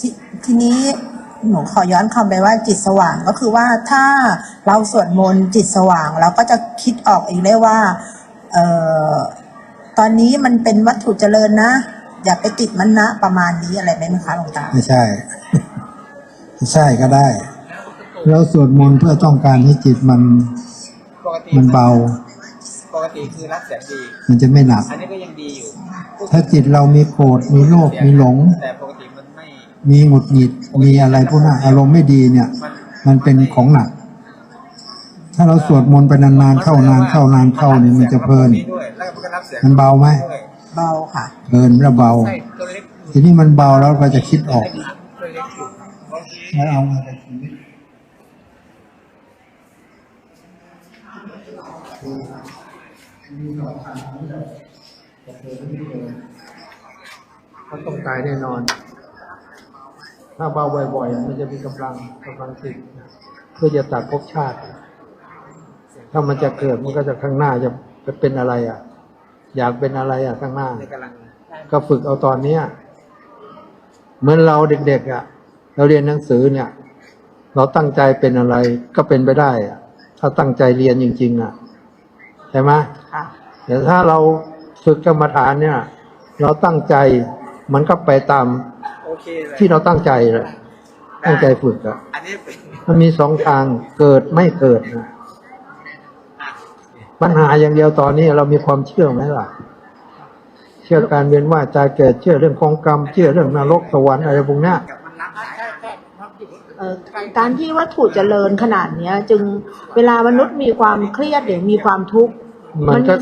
ททีนี้หนูขอย้อนคำไปว่าจิตสว่างก็คือว่าถ้าเราสวดมนต์จิตสว่าง เราก็จะคิดออกเองได้ว่าเอ่อตอนนี้มันเป็นวัตถุเจริญนะ อย่าไปติดมันนะประมาณนี้อะไรไหมคะหลวงตา ไม่ใช่ ไม่ใช่ก็ได้ เราสวดมนต์เพื่อต้องการให้จิตมันปกติมันเบา ปกติคือรักแสนดี มันจะไม่หนัก อันนี้ก็ยังดีอยู่ ถ้าจิตเรามีโกรธมีโลภมีหลง แต่ปกติ มันไม่มีหงุดหงิดมีอะไรพวกนั้นอารมณ์ไม่ดีเนี่ยมันมันเป็นของหนัก ถ้าเราสวดมนต์ไปนานๆเข้านานเข้านานเข้าเนี่ยมันจะเพลินด้วยแล้วมันก็รับแสงมันเบาไหมด้วยเบาค่ะเพลินแล้วเบาใช่ตัวเล็กอยู่ทีนี้มันเบาแล้วเราจะคิดออกตัวเล็กอยู่แล้วเอาอะไรชีวิตเขาต้องตายแน่นอน ถ้าเบาบ่อยๆมันจะมีกำลังกำลังจิตเพื่อจะตัดภพชาติ ถ้ามันจะเกิดมันก็จะข้างหน้าจะจะเป็นอะไร อะ อยากเป็นอะไรอะข้างหน้า ก็ฝึกเอาตอนเนี้ยเหมือนเราเด็กๆอะ เราเรียนหนังสือเนี่ย เราตั้งใจเป็นอะไรก็เป็นไปได้อะ ถ้าตั้งใจเรียนจริง ๆ อะใช่ไหมแต่ถ้าเราฝึกกรรมฐานเนี่ย เราตั้งใจมันก็ไปตาม เคเลยที่เราตั้งใจเลยตั้งใจฝึกอะอันนี้เป็นมันมีสองทางเกิดไม่เกิดนะอะปัญหาอย่างเดียวตอนนี้เรามีความเชื่อไหมล่ะ เชื่อการเวียนว่ายตายเกิดเชื่อเรื่องของกรรม เชื่อเรื่องนรกสวรรค์อะไรพวกเนี้ยกับมันรับใช่ใช่ครับเอ่อการที่วัตถุเจริญขนาดเนี้ย จึงเวลามนุษย์มีความเครียดหรือมีความทุกข์มันก็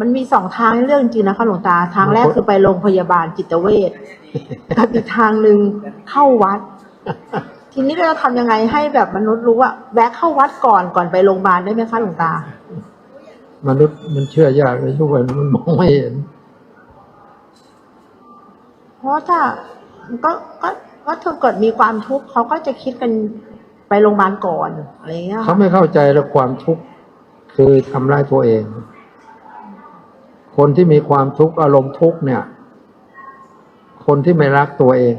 มันมีสองทางให้เรื่องจริงนะคะหลวงตาทางแรกคือไปโรงพยาบาลจิตเวชกับอีกทางหนึ่งเข้าวัด ทีนี้เราทำยังไงให้แบบมนุษย์รู้ว่าแวะเข้าวัดก่อนก่อนไปโรงพยาบาลได้ไหมคะหลวงตา มนุษย์มันเชื่อยากเลยทุกวันมันมองไม่เห็น เพราะถ้าก็ก็ก็ถ้าเกิดมีความทุกข์เขาก็จะคิดกันไปโรงพยาบาลก่อนอะไรอย่างเงี้ยเขาค่ะไม่เข้าใจแล้วความทุกข์คือทำร้ายตัวเอง คนที่มีความทุกข์อารมณ์ทุกข์เนี่ย คนที่ไม่รักตัวเอง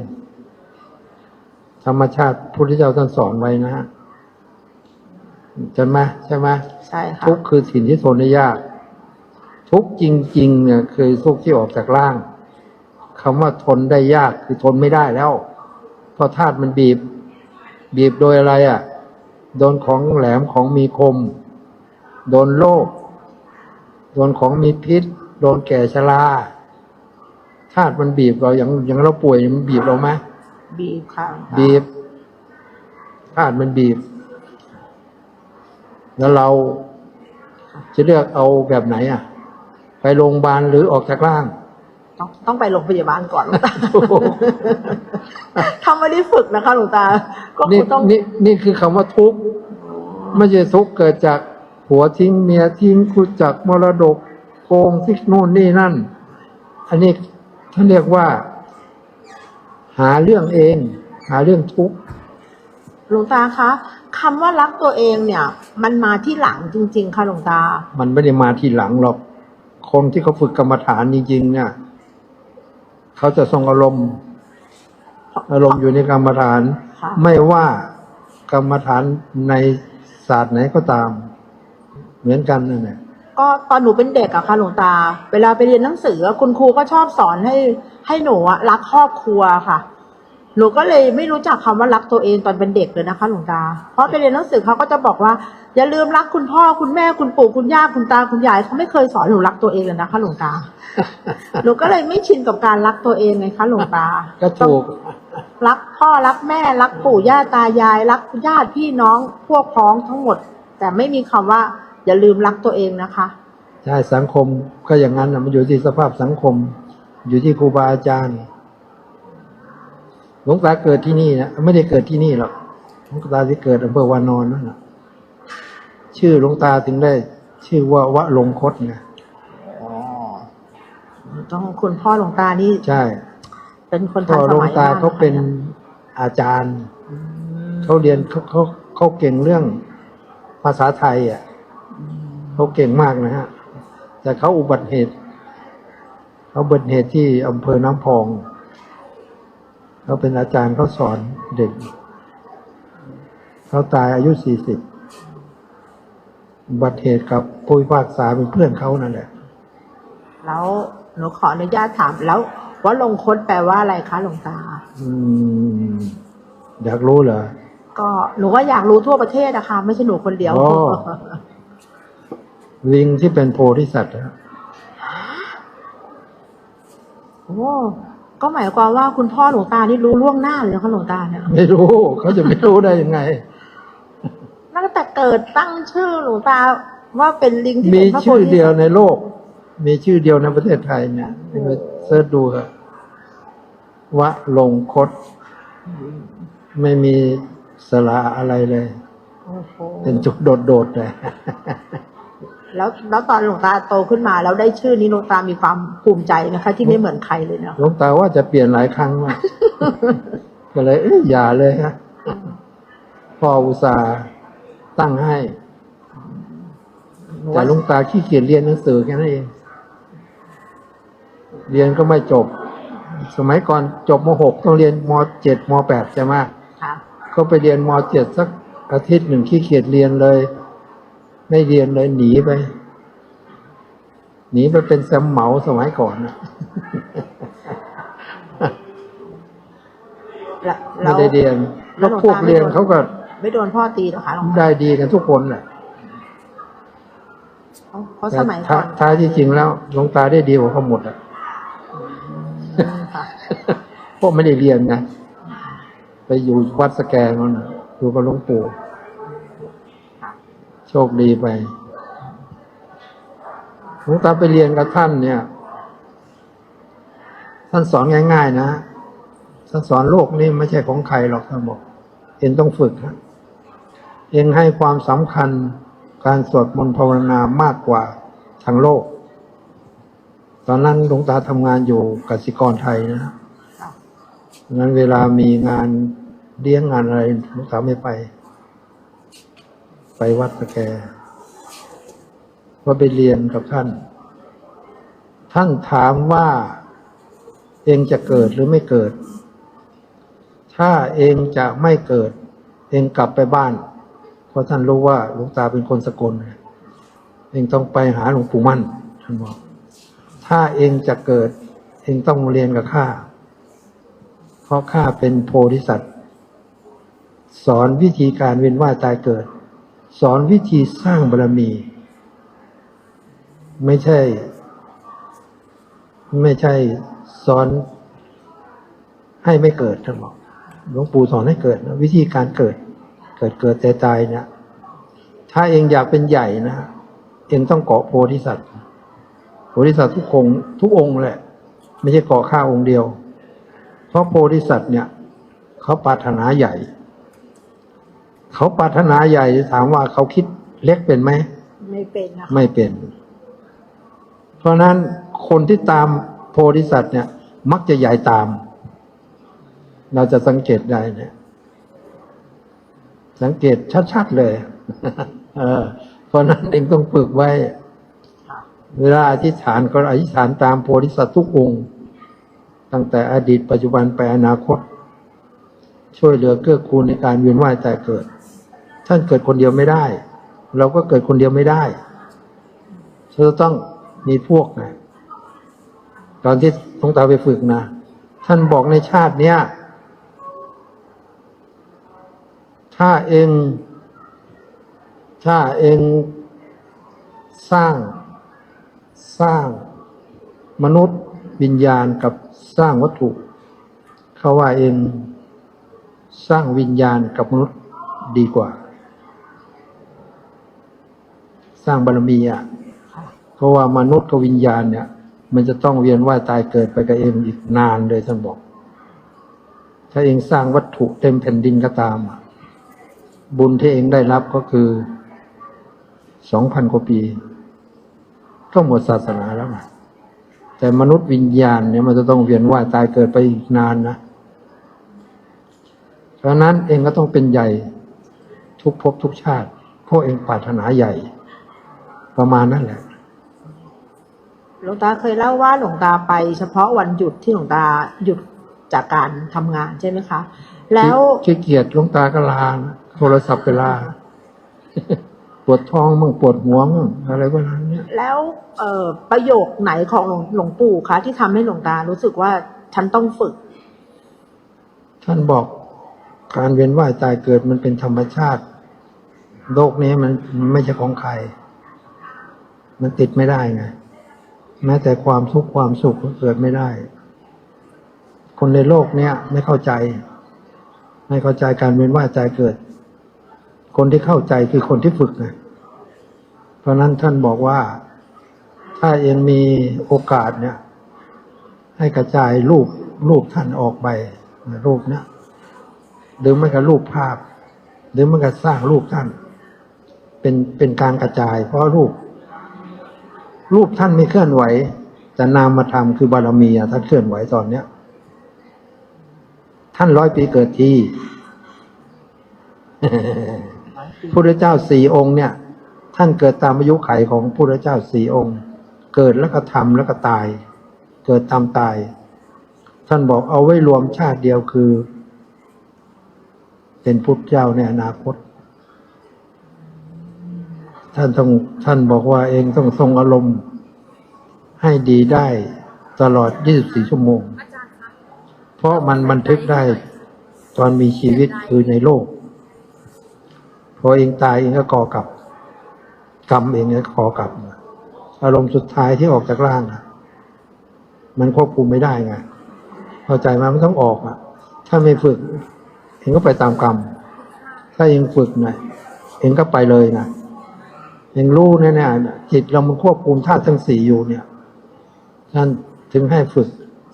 ธรรมชาติพุทธเจ้าท่านสอนไว้นะฮะใช่ไหมใช่ไหมใช่ค่ะทุกข์คือสิ่งที่ทนได้ยาก ทุกข์จริง ๆ เนี่ยคือทุกข์ที่ออกจากร่างคำว่าทนได้ยากคือทนไม่ได้แล้วเพราะธาตุมันบีบ บีบโดยอะไรอะ โดนของแหลมของมีคม โดนโรคโดนของมีพิษ โดนแก่ชราธาตุมันบีบเราอย่างอย่างเราป่วยมันบีบเราไหมบีบค่ะบีบธาตุมันบีบ แล้วเราจะเลือกเอาแบบไหนอะ ไปโรงพยาบาลหรือออกจากร่าง ต้องต้องไปโรงพยาบาลก่อนหลวงตาทำไม่ได้ฝึกนะคะหลวงตา ก็คืนี่อต้องนี่นี่คือคำว่าทุกข์ไม่ใช่ทุกข์เกิดจากผัวทิ้งเมียทิ้งคุจักมรดก โกงทิกนู่นนี่นั่น อันนี้ท่านเรียกว่า หาเรื่องเอง หาเรื่องทุกข์หลวงตาคะคำว่ารักตัวเองเนี่ย มันมาที่หลังจริง ๆค่ะหลวงตา มันไม่ได้มาทีหลังหรอก คนที่เขาฝึกกรรมฐานจริงๆเนี่ยเขาจะทรงอารมณ์ อารมณ์อยู่ในกรรมฐานค่ะไม่ว่ากรรมฐานในศาสตร์ไหนก็ตาม เหมือนกันนั่นแหละ ก็ตอนหนูเป็นเด็กอะค่ะหลวงตา เวลาไปเรียนหนังสือคุณครูก็ชอบสอนให้ให้หนูอะรักครอบครัวค่ะ หนูก็เลยไม่รู้จักคำว่ารักตัวเองตอนเป็นเด็กเลยนะคะ หลวงตา เพราะไปเรียนหนังสือเขาก็จะบอกว่า อย่าลืมรักคุณพ่อคุณแม่คุณปู่คุณย่าคุณตาคุณยายเขาไม่เคยสอนหนูรักตัวเองเลยนะคะ หลวงตา หนูก็เลยไม่ชินกับการรักตัวเองไงคะหลวงตา ก็ถูกรักพ่อรักแม่รักปู่ย่าตายาย รักญาติพี่น้องพวกพ้องทั้งหมด แต่ไม่มีคำว่า อย่าลืมรักตัวเองนะคะ ใช่สังคมก็อย่างนั้นนะมันอยู่ที่สภาพสังคม อยู่ที่ครูบาอาจารย์หลวงตาเกิดที่นี่นะไม่ได้เกิดที่นี่หรอกหลวงตาที่เกิดอำเภอวานอนนั่นแหละชื่อหลวงตาถึงได้ ชื่อว่าวะลงคตไงต้องคุณพ่อหลวงตานี่ใช่ เป็นคนพ่ทัอนสหลวงมัยตามกเขาเป็นนะคะอาจารย์อืมเขาเรียนเขาเขาเขาเก่งเรื่องภาษาไทย อะ เขาเก่งมากนะฮะ แต่เขาอุบัติเหตุ เขาอุบัติเหตุที่อำเภอน้ำพอง เขาเป็นอาจารย์เขาสอนเด็ก เขาตายอายุสี่สิบอุบัติเหตุกับผู้พิพากษาเป็นเพื่อนเขานั่นแหละ แล้วหนูขออนุญาตถามแล้วว่าลงคตแปลว่าอะไรคะหลวงตา อืม อยากรู้เหรอ ก็หนูก็อยากรู้ทั่วประเทศนะคะไม่ใช่หนูคนเดียว อ๋อ ลิงที่เป็นโพธิสัตว์อะโอ้ก็หมายความว่าคุณพ่อหลวงตานี่รู้ล่วงหน้าเลยนะคะหลวงตาเนี่ยไม่รู้เขาจะไม่รู้ได้ยังไงตั้งแต่เกิดตั้งชื่อหลวงตาว่าเป็นลิงที่มีเป็นพระโพชื่อธิเดียวสัตว์ในโลก มีชื่อเดียวในประเทศไทยเนี่ยไปเสิร์ชดูครับวะลงคตไม่มีสระอะไรเลยโอ้โหเป็นจุดโดดๆเลย แล้วแล้วตอนหลวงตาโตขึ้นมาแล้วได้ชื่อนี้หลวงตามีความภูมิใจนะคะ ที่ไม่เหมือนใครเลยเนาะหลวงตาว่าจะเปลี่ยนหลายครั้งมากก็เลยเอ้ยอย่าเลยฮะพ่ออุตส่าห์ตั้งให้ แต่หลุงตาขี้เกียจเรียนหนังสือแค่นั้นเองเรียนก็ไม่จบ สมัยก่อนจบมหกต้องเรียนมเจ็ดมแปดใช่ไหมค่ะก็ไปเรียนมเจ็ดสักอาทิตย์หนึ่งขี้เกียจเรียนเลย ไม่เรียนเลยหนีไป หนีไปเป็นแซมเหมาสมัยก่อนนะแล้วไม่ได้เรียนแล้แล้ววหลวงตาพวกเรียนเขาก็ไม่โดนพ่อตีเหรอคะหลวงตาได้ดีกันทุกคนแหละเพราะเพราะแต่สมัยท้าก่อนท้ายที่จริงแล้วหลวงตาได้ดีกว่าเขาหมดอะอืมค่ะพวกไม่ได้เรียนนะ ไปอยู่วัดสแกนนั่นน่ะอยู่กับหลวงปู่ค่ะ โชคดีไปหลวงตาไปเรียนกับท่านเนี่ย ท่านสอนง่าย ๆ นะท่านสอนโลกนี่ไม่ใช่ของใครหรอกท่านบอกเองต้องฝึกฮะเองให้ความสำคัญการสวดมนต์ภาวนามากกว่าทางโลก ตอนนั้นหลวงตาทำงานอยู่กสิกรไทยนะงนั้นเวลามีงานเลี้ยงงานอะไรหลวงตาไม่ไป ไปวัดสแกว่าไปเรียนกับท่าน ท่านถามว่าเองจะเกิดหรือไม่เกิด ถ้าเองจะไม่เกิด เองกลับไปบ้าน เพราะท่านรู้ว่าหลวงตาเป็นคนสกล เองต้องไปหาหลวงปู่มั่น ท่านบอก ถ้าเองจะเกิด เองต้องเรียนกับข้า เพราะข้าเป็นโพธิสัตว์ สอนวิธีการเวียนว่ายตายเกิด สอนวิธีสร้างบารมี ไม่ใช่ ไม่ใช่สอนให้ไม่เกิดท่านบอกหลวงปู่สอนให้เกิดนะวิธีการเกิด เกิดเกิดแต่ตายเนี่ยถ้าเองอยากเป็นใหญ่นะเองต้องเกาะโพธิสัตว์โพธิสัตว์ทุกองทุกองแหละ ไม่ใช่เกาะข้าองค์เดียว เพราะโพธิสัตว์เนี่ย เขาปรารถนาใหญ่ เขาปรารถนาใหญ่ถามว่าเขาคิดเล็กเป็นไหม ไม่เป็นนะคะไม่เป็น เพราะฉะนั้นคนที่ตามโพธิสัตว์เนี่ย มักจะใหญ่ตาม เราจะสังเกตได้เนี่ย สังเกตชัดๆเลยเออเพราะฉะนั้นเองต้องฝึกไว้ค่ะเวลาอธิษฐานก็อธิษฐานตามโพธิสัตว์ทุกองค์ตั้งแต่อดีตปัจจุบันไปอนาคต ช่วยเหลือเกื้อกูลในการเวียนว่ายแต่เกิด ท่านเกิดคนเดียวไม่ได้ เราก็เกิดคนเดียวไม่ได้เราจะต้องมีพวกนะตอนที่หลวงตาไปฝึกนะ ท่านบอกในชาติเนี้ยถ้าเองถ้าเองสร้างสร้างมนุษย์วิญญาณกับสร้างวัตถุ เขาว่าเองสร้างวิญญาณกับมนุษย์ดีกว่า ส ร้างบารมีอะค่ะเพราะว่ามนุษย์กับวิญญาณเนี่ย มันจะต้องเวียนว่ายตายเกิดไปกับเองอีกนานเลยท่านบอก ถ้าเองสร้างวัตถุเต็มแผ่นดินก็ตามอะบุญที่เองได้รับก็คือสองพันกว่าปีก็หมดศาสนาแล้วนะแต่มนุษย์วิญญาณเนี่ยมันจะต้องเวียนว่ายตายเกิดไปอีกนานนะ เพราะฉะนั้นเองก็ต้องเป็นใหญ่ทุกภพทุกชาติเพราะเองปรารถนาใหญ่ ประมาณนั้นแหละหลวงตาเคยเล่าว่าหลวงตาไปเฉพาะวันหยุดที่หลวงตาหยุดจากการทำงานใช่ไหมคะ แล้วขี้เกียจหลวงตาก็ลานะโทรศัพท์ไปลาปวดท้องมั่งปวดหัวมั่งอะไรประมาณเนี้ยแล้วเอ่อประโยคไหนของหลวงหลวงปู่คะที่ทำให้หลวงตารู้สึกว่าฉันต้องฝึก ท่านบอกการเวียนว่ายตายเกิดมันเป็นธรรมชาติ โลกนี้มันมันไม่ใช่ของใคร มันติดไม่ได้ไงแม้แต่ความทุกข์ความสุขก็เกิดไม่ได้ คนในโลกเนี้ยไม่เข้าใจ ไม่เข้าใจการเวียนว่ายตายเกิด คนที่เข้าใจคือคนที่ฝึกไงเพราะนั้นท่านบอกว่า ถ้าเองมีโอกาสเนี่ย ให้กระจายรูปรูปท่านออกไปรูปเนี้ยหรือไม่ก็รูปภาพ หรือไมันก็สร้างรูปท่าน เป็นเป็นการกระจาย เพราะรูป รูปท่านไม่เคลื่อนไหว แต่นามธรรมคือบารมีอะท่านเคลื่อนไหวตอนเนี้ย ท่านร้อยปีเกิดทีพระเจ้าสี่องค์เนี่ย ท่านเกิดตามอายุไขของพระเจ้าสี่องค์ เกิดแล้วก็ทำแล้วก็ตาย เกิดตามตาย ท่านบอกเอาไว้รวมชาติเดียวคือ เป็นพุทธเจ้าในอนาคต ท่านต้องท่านบอกว่าเองต้องทรงอารมณ์ให้ดีได้ตลอด 24 ชั่วโมง เพราะมันบันทึกได้ตอนมีชีวิตคือในโลก พอเองตายเองก็ก่อกลับ กรรมเองก็ก่อกลับ อารมณ์สุดท้ายที่ออกจากร่างอะมันควบคุมไม่ได้ไงเข้าใจไหมมันต้องออกอะ ถ้าไม่ฝึก เองก็ไปตามกรรม ถ้าเองฝึกหน่อยเองก็ไปเลยนะ เองรู้แน่ๆจิตเรามันควบคุมธาตุทั้งสี่อยู่เนี่ยท่านถึงให้ฝึก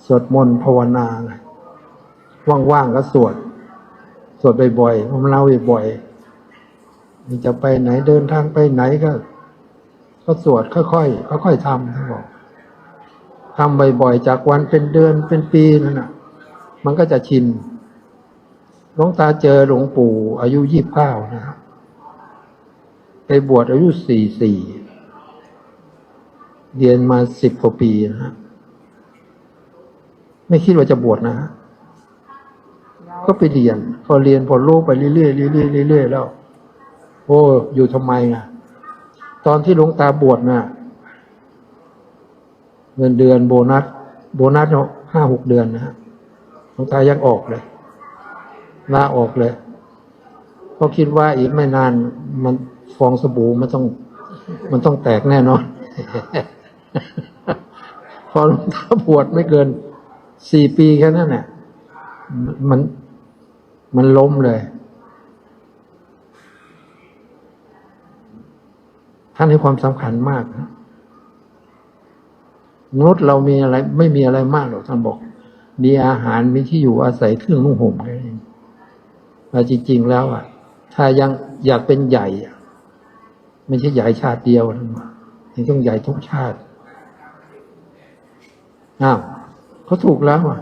สวดมนต์ภาวนาไงว่างๆก็สวด สวดบ่อยๆมันเล่าบ่อยๆมันจะไปไหนเดินทางไปไหนก็ ก็สวดค่อยๆค่อยๆทำท่านบอกทำบ่อยๆจากวันเป็นเดือนเป็นปีนั่นน่ะ มันก็จะชินหลวงตาเจอหลวงปู่อายุยี่บเก้านะครับ ไปบวชอายุสี่สี่เรียนมาสิบกว่าปีนะฮะไม่คิดว่าจะบวชนะฮะก็ไปเรียน พอเรียนพอรู้ไปเรื่อยๆเรื่อยๆเรื่อยๆแล้ว โอ้อยู่ทำไมอะ ตอนที่หลวงตาบวชน่ะเงินเดือนโบนัส โบนัสห้าหกเดือนนะฮะหลวงตายังออกเลยลาออกเลยเพราะคิดว่าอีกไม่นานมัน ฟองสบู่มันต้อง มันต้องแตกแน่นอน พอหลวงตาบวชไม่เกินสี่ปีแค่นั้นแหละมันมันล้มเลย ท่านให้ความสำคัญมากนะมนุษย์เรามีอะไร ไม่มีอะไรมากหรอกท่านบอก มีอาหารมีที่อยู่อาศัยเครื่องนุ่งห่มแค่นี้แต่จริง ๆ แล้วอะ ถ้ายังอยากเป็นใหญ่ ไม่ใช่ใหญ่ชาติเดียวนะยังต้องใหญ่ทุกชาติอ้าวเขาถูกแล้วอะ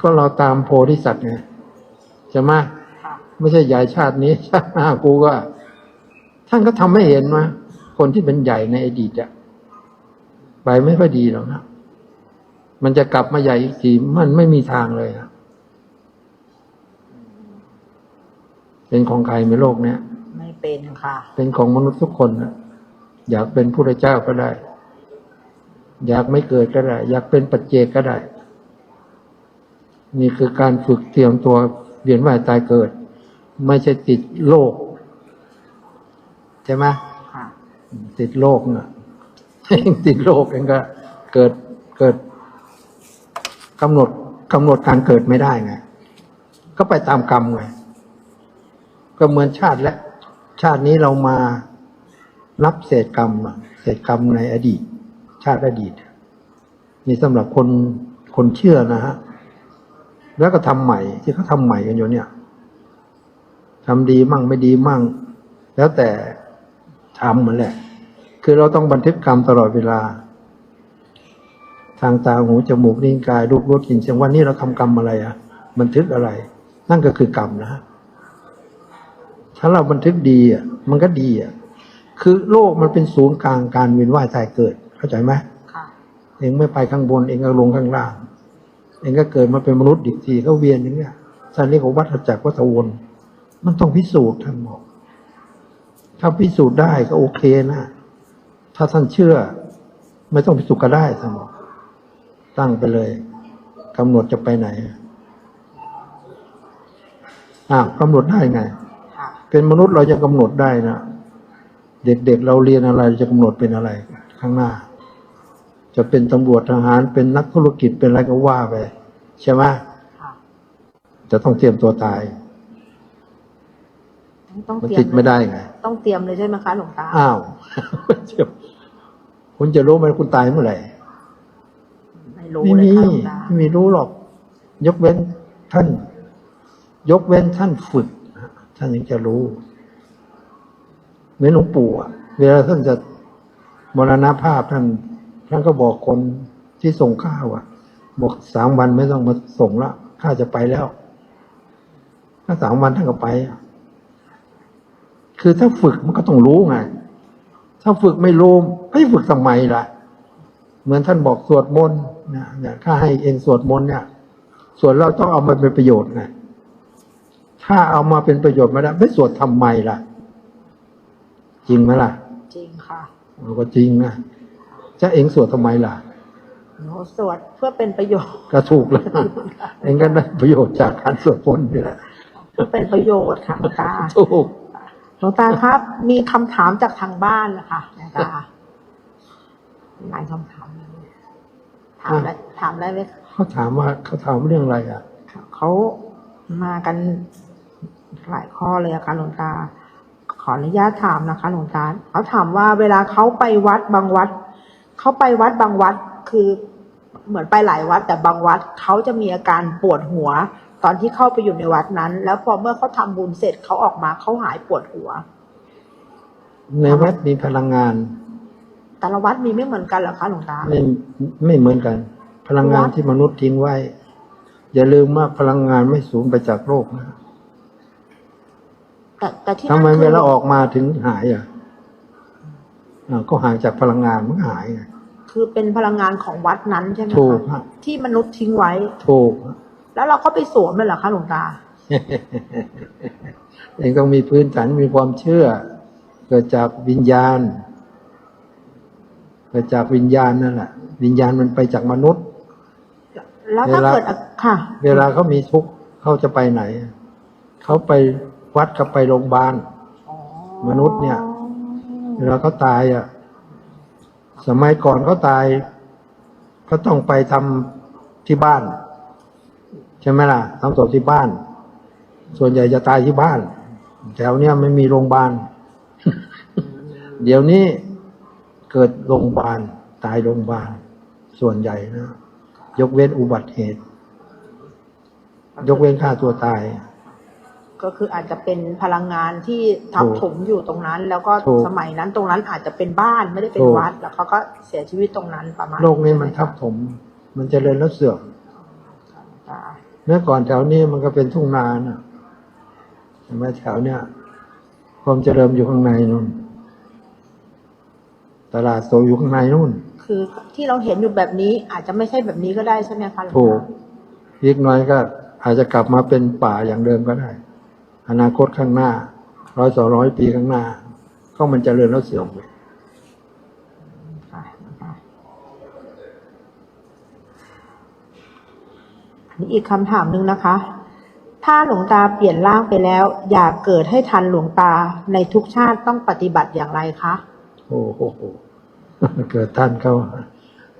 ก็เราตามโพธิสัตว์ไงใช่ไหมไม่ใช่ใหญ่ชาตินี้ชาติหน้ากูก็ ท่านก็ทำให้เห็นว่าคนที่เป็นใหญ่ในอดีตอะไปไม่ค่อยดีหรอกนะมันจะกลับมาใหญ่อีกทีมันไม่มีทางเลยนะเป็นของใครในโลกเนี้ย เป็นค่ะ เป็นของมนุษย์ทุกคนนะอยากเป็นผู้เจ้าก็ได้ อยากไม่เกิดก็ได้ อยากเป็นปัจเจกก็ได้ นี่คือการฝึกเตรียมตัวเวียนว่ายตายเกิด ไม่ใช่ติดโลก ใช่ไหมค่ะติดโลกนะติดโลกเองก็ เกิดเกิดกำหนดกำหนดการเกิดไม่ได้ไงก็ไปตามกรรมไงก็เหมือนชาติและ ชาตินี้เรามารับเศษกรรมเศษกรรมในอดีต ชาติอดีตนี่สำหรับคนคนเชื่อนะฮะแล้วก็ทำใหม่ที่เขาทำใหม่กันอยู่เนี่ยทำดีมั่งไม่ดีมั่ง แล้วแต่ทำเหมือนแหละ คือเราต้องบันทึกกรรมตลอดเวลา ทางตาหูจมูกนิ้วกายรูปรสกลิ่นเสียงวันนี้เราทำกรรมอะไรอะบันทึกอะไร นั่นก็คือกรรมนะฮะ ถ้าเราบันทึกดีอะมันก็ดีอะคือโลกมันเป็นศูนย์กลางการเวียนว่ายตายเกิด เข้าใจไหมค่ะเองไม่ไปข้างบนเองก็ลงข้างล่าง เองก็เกิดมาเป็นมนุษย์อีกทีเขาเวียนอย่างเงี้ยท่านเรียกว่าวัฏจักรวัฏวนมันต้องพิสูจน์ท่านบอก ถ้าพิสูจน์ได้ก็โอเคนะ ถ้าท่านเชื่อ ไม่ต้องพิสูจน์ก็ได้ท่านบอกตั้งไปเลยกำหนดจะไปไหนอ้าวกำหนดได้ไงค่ะ เป็นมนุษย์เราจะกำหนดได้นะ เด็กๆเราเรียนอะไรจะกำหนดเป็นอะไรข้างหน้า จะเป็นตำรวจทหารเป็นนักธุรกิจเป็นอะไรก็ว่าไปใช่ไหมค่ะจะต้องเตรียมตัวตายต้องมันเตรียติดไม่ได้ไงต้องเตรียมเลยใช่ไหมคะหลวงตาอ้าวเดี๋ยวคุณจะรู้ไหมคุณตายเมื่อไหร่ไม่รู้ไม่เลยมีค่ะหลวงตาไม่มีรู้หรอก ยกเว้นท่าน ยกเว้นท่านฝึกนะ ท่านถึงจะรู้เหมือนหลวงปู่อะเวลาท่านจะมรณภาพท่านท่านก็บอกคนที่ส่งข้าวอะบอกสามวันไม่ต้องมาส่งละข้าจะไปแล้ว ถ้าสามวันท่านก็ไป คือถ้าฝึกมันก็ต้องรู้ไง ถ้าฝึกไม่รู้ให้ฝึกทำไมล่ะ เหมือนท่านบอกสวดมนต์นะเนี่ยข้าให้เองสวดมนต์เนี่ยส่วนเราต้องเอามาเป็นประโยชน์ไง ถ้าเอามาเป็นประโยชน์ไม่ได้ไม่สวดทำไมล่ะ จริงไหมล่ะ จริงค่ะมันก็จริงนะจะเองสวดทำไมล่ะหนูสวดเพื่อเป็นประโยชน์ก็ถูกแล้วเองก็ได้ประโยชน์จากการสวดมนต์นี่แหละเพื่อเป็นประโยชน์ค่ะหลวงตาถูกหลวงตาครับ มีคำถามจากทางบ้านนะคะหลวงตาหลายคำถามเลยถามได้ถามได้ไหมคะเขาถามว่าเขาถามเรื่องอะไรอะเขามากัน หลายข้อเลยอะค่ะหลวงตา ขออนุญาตถามนะคะหลวงตาเขาถามว่าเวลาเขาไปวัดบางวัดเขาไปวัดบางวัดคือเหมือนไปหลายวัด แต่บางวัดเขาจะมีอาการปวดหัว ตอนที่เข้าไปอยู่ในวัดนั้น แล้วพอเมื่อเขาทำบุญเสร็จเขาออกมาเขาหายปวดหัว ในวัดมีพลังงาน แต่ละวัดมีไม่เหมือนกันเหรอคะหลวงตาไม่ไม่เหมือนกัน พลังงานที่มนุษย์ทิ้งไว้ อย่าลืมว่าพลังงานไม่สูญไปจากโลกนะ แต่แต่ที่ทำไมนั่นคือเวลาออกมาถึงหายอะอ่าก็ห่างจากพลังงานมันก็หายไงคือเป็นพลังงานของวัดนั้นใช่ไหมถูกคะครับที่มนุษย์ทิ้งไว้ ถูก แล้วเราก็ไปสวมเลยเหรอคะหลวงตาเองต้องมีพื้นฐานมีความเชื่อ เกิดจากวิญญาณ เกิดจากวิญญาณนั่นแหละวิญญาณมันไปจากมนุษย์ แล้วถ้าเวลาเกิดอะค่ะ เวลาเขามีทุกข์เขาจะไปไหน เขาไป วัดกับไปโรงพยาบาลอ๋อมนุษย์เนี่ยเวลาเขาตายอะ สมัยก่อนเขาตายเขาต้องไปทำที่บ้าน ใช่ไหมล่ะทำศพที่บ้าน ส่วนใหญ่จะตายที่บ้าน แถวเนี้ยไม่มีโรงพยาบาล เดี๋ยวนี้เกิดโรงพยาบาล ตายโรงพยาบาล ส่วนใหญ่นะ ยกเว้นอุบัติเหตุ ยกเว้นฆ่าตัวตาย ก็คืออาจจะเป็นพลังงานที่ทับถูกถมอยู่ตรงนั้น แล้วก็ถูกสมัยนั้นตรงนั้นอาจจะเป็นบ้านไม่ได้เป็นถูกวัด แล้วเขาก็เสียชีวิตตรงนั้นประมาณโลกนี้มันใช่ไหทับถม มันเจริญแล้วเสื่อมคะเมื่อก่อนแถวนี้มันก็เป็นทุ่งนาน่ะใช่ไหมแถวเนี้ยความเจริญอยู่ข้างในนู่นตลาดโตอยู่ข้างในนู่น คือที่เราเห็นอยู่แบบนี้อาจจะไม่ใช่แบบนี้ก็ได้ใช่ไหมคะหลวงถูกตาอีกหน่อยก็อาจจะกลับมาเป็นป่าอย่างเดิมก็ได้ อนาคตข้างหน้าร้อยสองร้อยปีข้างหน้า ก็มันจเจริญแล้วเสื่อมไปค่ะค่ะอันนี้อีกคำถามหนึ่งนะคะ ถ้าหลวงตาเปลี่ยนร่างไปแล้ว อยากเกิดให้ทันหลวงตาในทุกชาติต้องปฏิบัติอย่างไรคะโอ้โหเกิดท่านเขา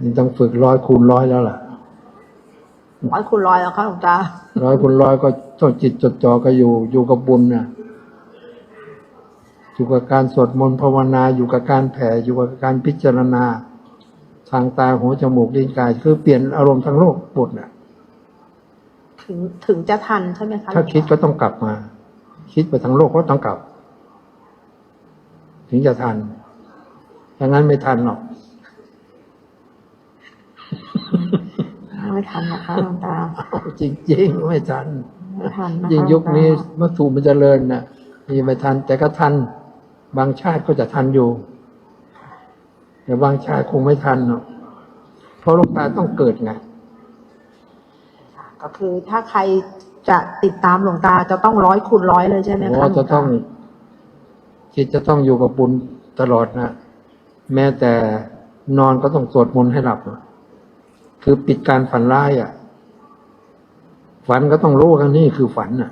นี่ต้องฝึกร้อยคูณร้อยแล้วล่ะ ร้อยคูณร้อยแล้วคะหลวงตาร้อยคูณร้อยก็ต้องจิตจดจ่อก็อยู่อยู่กับบุญนะอยู่กับการสวดมนต์ภาวนาอยู่กับการแผ่อยู่กับการพิจารณา ทางตาหูจมูกลิ้นกาย คือเปลี่ยนอารมณ์ทั้งโลกหมดนะถึงถึงจะทันใช่ไหมคะถ้าคิดก็ต้องกลับมา คิดไปทั้งโลกก็ต้องกลับ ถึงจะทันถ้างั้นไม่ทันหรอก ไม่ทันนะคะหลวงตา จริงๆไม่ทันไม่ทันยิ่งยุคนี้มัตถุมันจเจริญนะยิ่งไม่ทัน แต่ก็ทัน บางชาติก็จะทันอยู่ แต่บางชาติคงไม่ทันเนาะเพราะหลูกตาต้องเกิดไงก็คือถ้าใครจะติดตามหลวงตาจะต้องร้อยคูณร้อยเลยใช่ไหมคะหลวงตาจะต้องจิตจะต้องอยู่กับบุญตลอดนะแม้แต่นอนก็ต้องสวดมนต์ให้หลับนะ คือปิดการฝันร้ายอะ ฝันก็ต้องรู้กันนี่คือฝันอะ